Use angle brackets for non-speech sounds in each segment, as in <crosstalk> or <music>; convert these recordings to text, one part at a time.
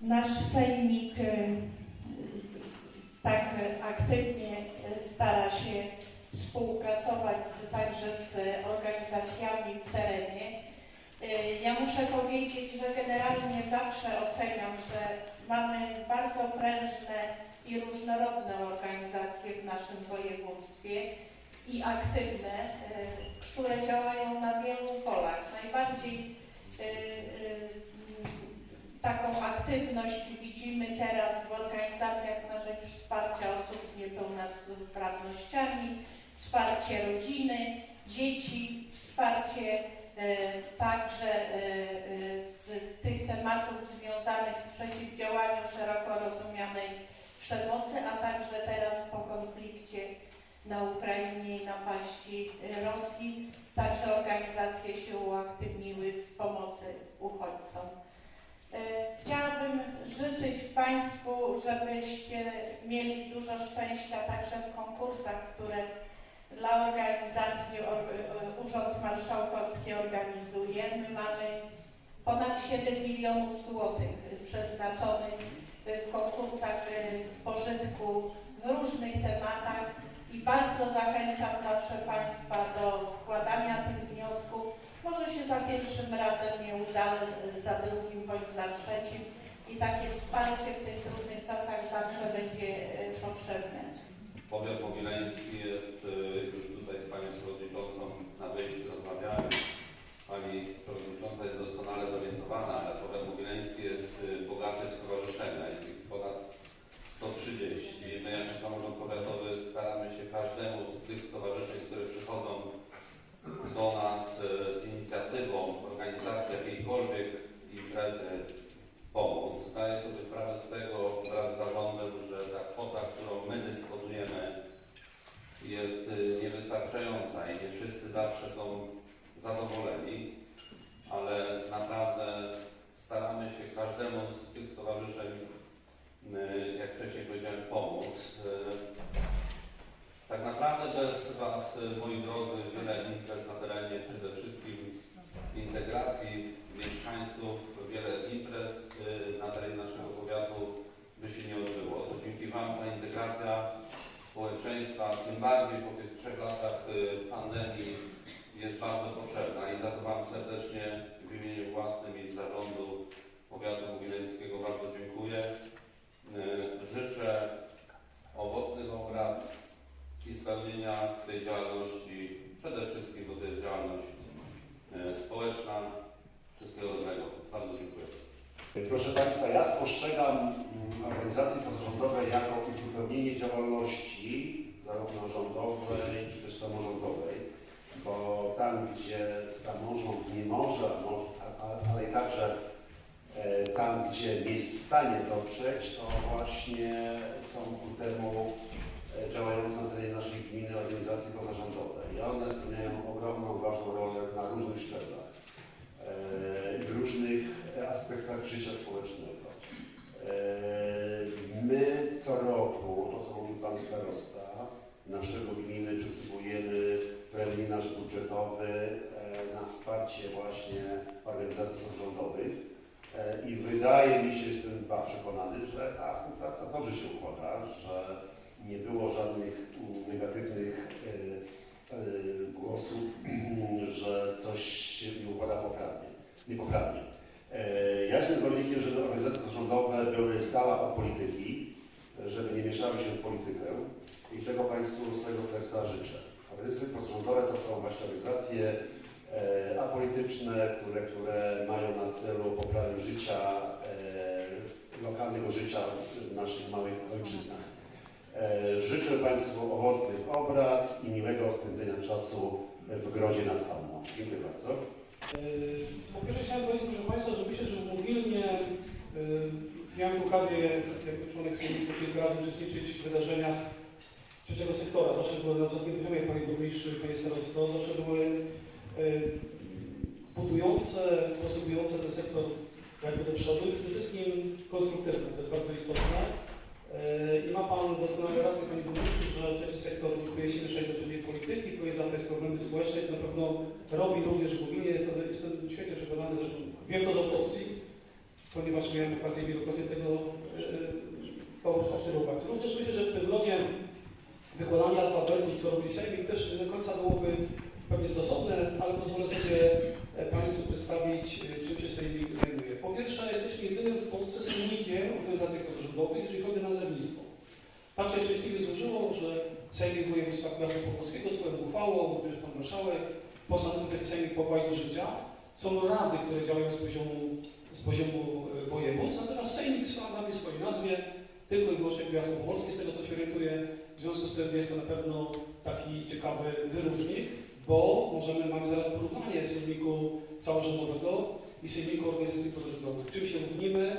nasz sejmik e, tak aktywnie stara się współpracować z, także z organizacjami w terenie. E, Ja muszę powiedzieć, że generalnie zawsze oceniam, że mamy bardzo prężne i różnorodne organizacje w naszym województwie i aktywne, które działają na wielu polach. Najbardziej aktywność widzimy teraz w organizacjach na rzecz wsparcia osób z niepełnosprawnościami, wsparcie rodziny, dzieci, wsparcie e, także e, e, tych tematów związanych z przeciwdziałaniem szeroko rozumianej przemocy, a także teraz po konflikcie na Ukrainie i napaści Rosji. Także organizacje się uaktywniły w konkursach, które dla organizacji or- e, Urząd Marszałkowski organizuje. My mamy ponad 7 milionów złotych przeznaczonych w konkursach e, z pożytku w różnych tematach i bardzo zachęcam zawsze Państwa do składania tych wniosków. Może się za pierwszym razem nie uda, ale za drugim bądź za trzecim i takie wsparcie w tych trudnych czasach zawsze będzie e, potrzebne. Powiat mogileński jest y, już tutaj z Panią Przewodniczącą na wejściu rozmawiałem. Pani Przewodnicząca jest doskonale zorientowana, ale powiat mogileński jest y, bogaty w stowarzyszenia, jest ich ponad 130. My jako samorząd powiatowy staramy się każdemu z tych stowarzyszeń, które przychodzą do nas y, z inicjatywą organizacji jakiejkolwiek imprezy pomóc. Zdaję sobie sprawę z tego wraz z zarządem, że ta kwota, którą my dysponujemy jest y, nie wszyscy zawsze są zadowoleni, ale naprawdę staramy się każdemu z tych stowarzyszeń, y, jak wcześniej powiedziałem, pomóc. Y, Tak naprawdę bez Was, y, moi drodzy, wiele imprez na terenie, przede wszystkim integracji mieszkańców, wiele imprez y, na terenie naszego powiatu by się nie odbyło. To dzięki Wam ta integracja społeczeństwa, tym bardziej po tych trzech latach y, pandemii jest bardzo potrzebna i za to Wam serdecznie w imieniu własnym i zarządu powiatu mogileńskiego bardzo dziękuję. Y, Życzę owocnych obrad i spełnienia tej działalności, przede wszystkim, bo to jest działalność e, społeczna. Wszystkiego dobrego. Bardzo dziękuję. Proszę Państwa, ja spostrzegam organizacje pozarządowe jako uzupełnienie działalności zarówno rządowej, czy też samorządowej, bo tam, gdzie samorząd nie może, ale także e, tam, gdzie nie jest w stanie dotrzeć, to właśnie są ku temu e, działające na terenie naszej gminy organizacje pozarządowe. I one spełniają ogromną, ważną rolę na różnych szczeblach e, w różnych aspektach życia społecznego. My co roku, to co mówił Pan Starosta, naszego gminy przygotowujemy preliminarz budżetowy e, na wsparcie właśnie organizacji pozarządowych E, i wydaje mi się, jestem chyba przekonany, że ta współpraca dobrze się układa, że nie było żadnych mm, negatywnych e, głosów, <clears throat> że coś się nie układa poprawnie, niepoprawnie. Ja jestem zwolennikiem, żeby organizacje pozarządowe były dala od polityki, żeby nie mieszały się w politykę i tego Państwu z całego serca życzę. Organizacje pozarządowe to są właśnie organizacje e, apolityczne, które, które mają na celu poprawę życia, e, lokalnego życia w naszych małych ojczyznach. E, Życzę Państwu owocnych obrad i miłego spędzenia czasu w Grodzie nad Palmą. Dziękuję bardzo. Po pierwsze chciałem powiedzieć, proszę Państwa, że myślę, że w Mogilnie yy, miałem okazję jako członek Sejmiku kilka razy uczestniczyć w wydarzeniach trzeciego sektora. Zawsze były na takim poziomie, Panie Burmistrzu i Panie Starosto, zawsze były yy, budujące, posługujące ten sektor jakby do przodu i przede wszystkim konstruktywne, co jest bardzo istotne. Yy, I ma Pan doskonale rację, Panie Burmistrzu, że trzeci sektor próbuje się mieszać do czynnej polityki, próbuje zapytać problemy społeczne i to na pewno robi również w. To Jestem świecie przekonany, zresztą wiem to z autopsji, ponieważ miałem okazję wielokrotnie tego e, obserwować. Również myślę, że w tym gronie wykładania alfabetu, co robi Sejmik, też nie do końca byłoby pewnie stosowne, ale pozwolę sobie e, Państwu przedstawić, e, czym się Sejmik zajmuje. Po pierwsze, jesteśmy jedynym w Polsce sejmikiem organizacji pozarządowych, jeżeli chodzi o nazewnictwo. Tak się szczęśliwie złożyło, że Sejmik Województwa Kujawsko-Pomorskiego swoją uchwałą, również Pan Marszałek, postanowił taki Sejmik powołać do życia. Są rady, które działają z poziomu, z poziomu e, województw, natomiast Sejmik ma w swojej nazwie tylko i wyłącznie Kujawsko-Pomorski, z tego co się orientuję. W związku z tym jest to na pewno taki ciekawy wyróżnik, bo możemy, mamy zaraz porównanie Sejmiku Samorządowego i Sejmiku Organizacji Pozarządowych. Czym się różnimy,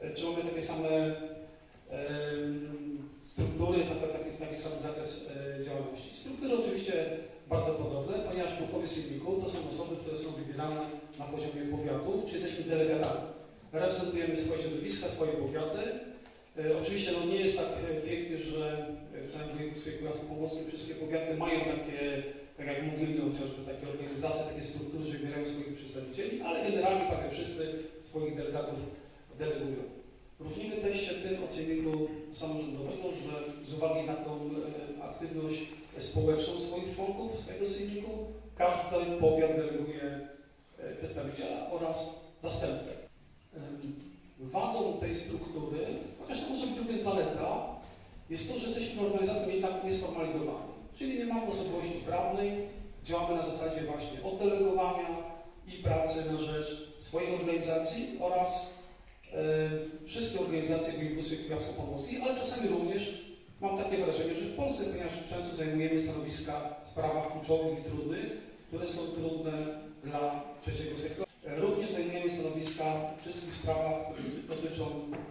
e, czy mamy takie same em, struktury, taki, taki, sam zakres e, działalności. Struktury oczywiście bardzo podobne, ponieważ członkowie Sejmiku to są osoby, które są wybierane na poziomie powiatu, czyli jesteśmy delegatami. Reprezentujemy swoje środowiska, swoje powiaty. E, oczywiście no, nie jest tak e, pięknie, że w całym województwie kujawsko-pomorskim wszystkie powiaty mają takie, tak jak mówili, no, chociażby takie organizacje, takie struktury, że wybierają swoich przedstawicieli, ale generalnie prawie wszyscy swoich delegatów delegują. Różnimy też się tym od sejmiku samorządowego, że z uwagi na tą e, aktywność społeczną swoich członków swojego sejmiku, każdy powiat deleguje e, przedstawiciela oraz zastępcę. Wadą tej struktury, chociaż może być również zaleta, jest to, że jesteśmy organizacją jednak niesformalizowaną. Czyli nie mamy osobowości prawnej, działamy na zasadzie właśnie oddelegowania i pracy na rzecz swojej organizacji oraz e, wszystkie organizacje w województwie kujawsko-pomorskim, ale czasami również mam takie wrażenie, że w Polsce, ponieważ często zajmujemy stanowiska w sprawach kluczowych i trudnych, które są trudne dla trzeciego sektora. Również zajmujemy stanowiska w wszystkich sprawach, które dotyczą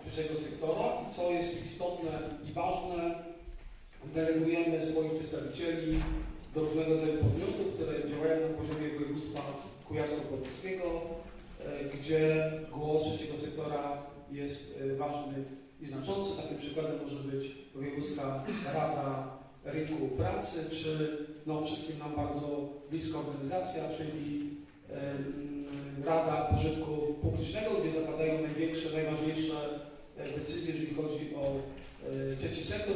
trzeciego sektora co jest istotne i ważne, delegujemy swoich przedstawicieli do różnego rodzaju podmiotów, które działają na poziomie województwa kujawsko-pomorskiego, e, gdzie głos trzeciego sektora jest e, ważny i znaczący. Takim przykładem może być Wojewódzka Rada Rynku Pracy, czy no, wszystkim nam bardzo bliska organizacja, czyli Rada Pożytku Publicznego, gdzie zapadają największe, najważniejsze e, decyzje, jeżeli chodzi o e, trzeci sektor.